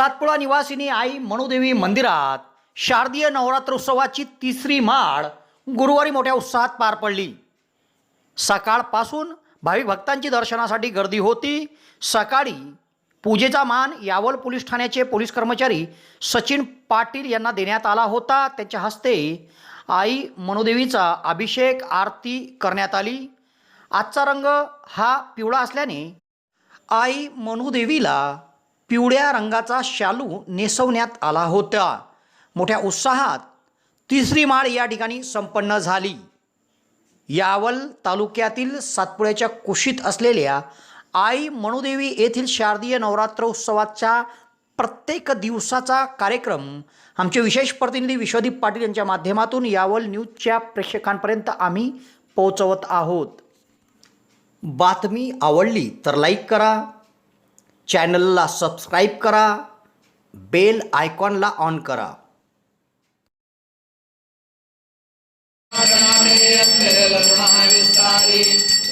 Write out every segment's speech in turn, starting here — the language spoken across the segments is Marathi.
सातपुळा निवासिनी आई मनुदेवी मंदिरात शारदीय नवरात्रोत्सवाची तिसरी माळ गुरुवारी मोठ्या उत्साहात पार पडली. सकाळपासून भाविक भक्तांची दर्शनासाठी गर्दी होती. सकाळी पूजेचा मान यावल पोलीस ठाण्याचे पोलीस कर्मचारी सचिन पाटील यांना देण्यात आला होता. त्यांच्या हस्ते आई मनुदेवीचा अभिषेक आरती करण्यात आली. आजचा रंग हा पिवळा असल्याने आई मनुदेवीला पिवळ्या रंगाचा शालू नेसवण्यात आला होता. मोठ्या उत्साहात तिसरी माळ या ठिकाणी संपन्न झाली. यावल तालुक्यातील सातपुड्याच्या कुशीत असलेल्या आई मणुदेवी येथील शारदीय नवरात्रोत्सवाच्या प्रत्येक दिवसाचा कार्यक्रम आमचे विशेष प्रतिनिधी विश्वदीप पाटील यांच्या माध्यमातून यावल न्यूजच्या प्रेक्षकांपर्यंत आम्ही पोहोचवत आहोत. बातमी आवडली तर लाईक करा चॅनलला सबस्क्राईब करा बेल आयकॉनला ऑन करा.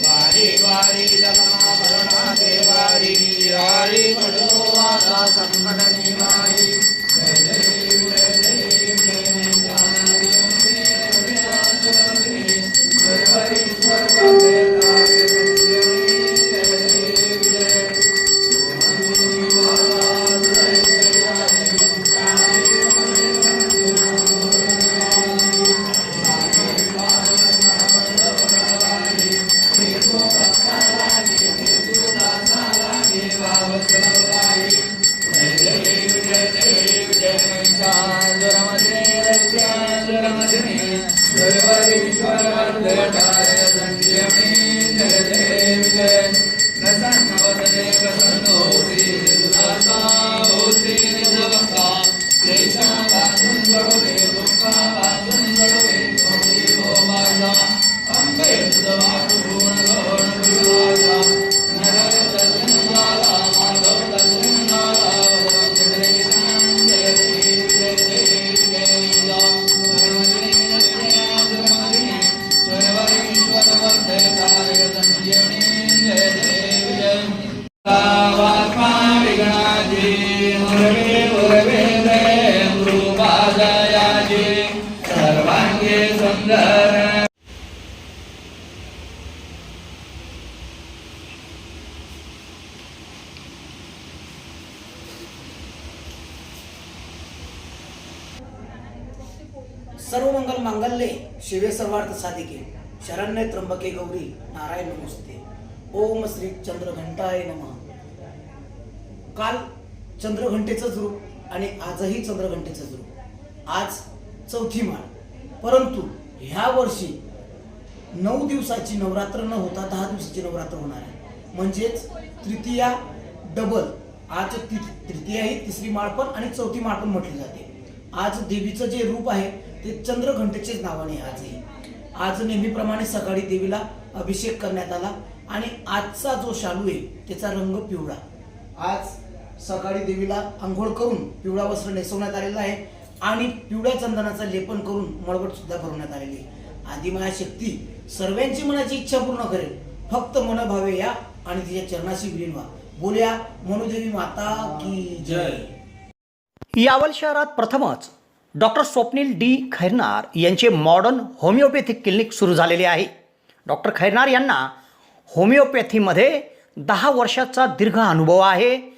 वारी वारी विघ्नाजी सर्व मंगल मांगल्ये शिवे सर्वार्थ साधिके. शरण्य त्र्यंबके गौरी नारायण नमस्ते. ओम श्री चंद्रघंटाय नम. काल चंद्रघंटेचंच रूप आणि आजही चंद्रघंटेचंच रूप. आज चौथी माळ. परंतु ह्या वर्षी नऊ दिवसाची नवरात्र न होता दहा दिवसाची नवरात्र होणार आहे. म्हणजेच तृतीया डबल आज ति- तृतीया ही तिसरी माळ पण आणि चौथी माळ पण म्हटली जाते. आज देवीचं जे रूप आहे ते चंद्रघंटेचेच नावाने आजही. आज नेहमीप्रमाणे सकाळी देवीला अभिषेक करण्यात आला आणि आजचा जो शालू आहे त्याचा रंग पिवळा. आज सकाळी देवीला आंघोळ करून पिवळा वस्त्र नेसवण्यात आलेलं आहे आणि पिवळ्या चंदनाचं लेपन करून मळवट सुद्धा भरवण्यात आलेली आहे. आदिमाया शक्ती सर्वांची मनाची इच्छा पूर्ण करेल. फक्त मन भावे या आणि तिच्या चरणाशी विलीन व्हा. बोलया मनुदेवी माता की जय. यावल शहरात प्रथमच डॉक्टर स्वप्नील डी खैरनार यांचे मॉडर्न होमिओपॅथिक क्लिनिक सुरू झालेले आहे. डॉक्टर खैरनार यांना होमिओपॅथीमध्ये दहा वर्षाचा दीर्घ अनुभव आहे.